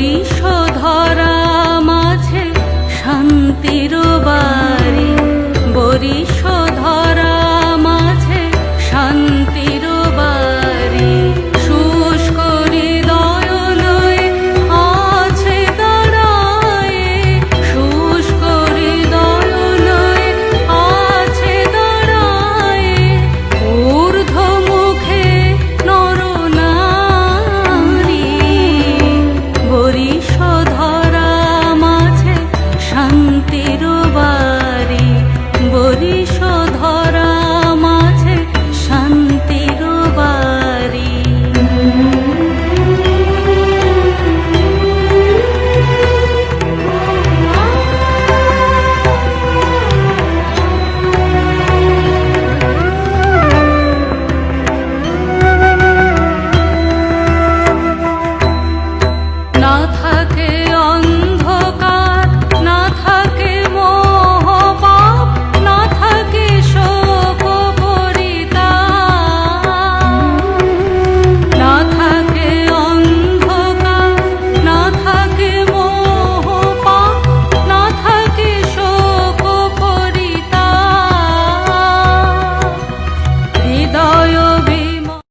ধরি ধরা শান্তির বাড়ি মাঝে শান্তির বাড়ি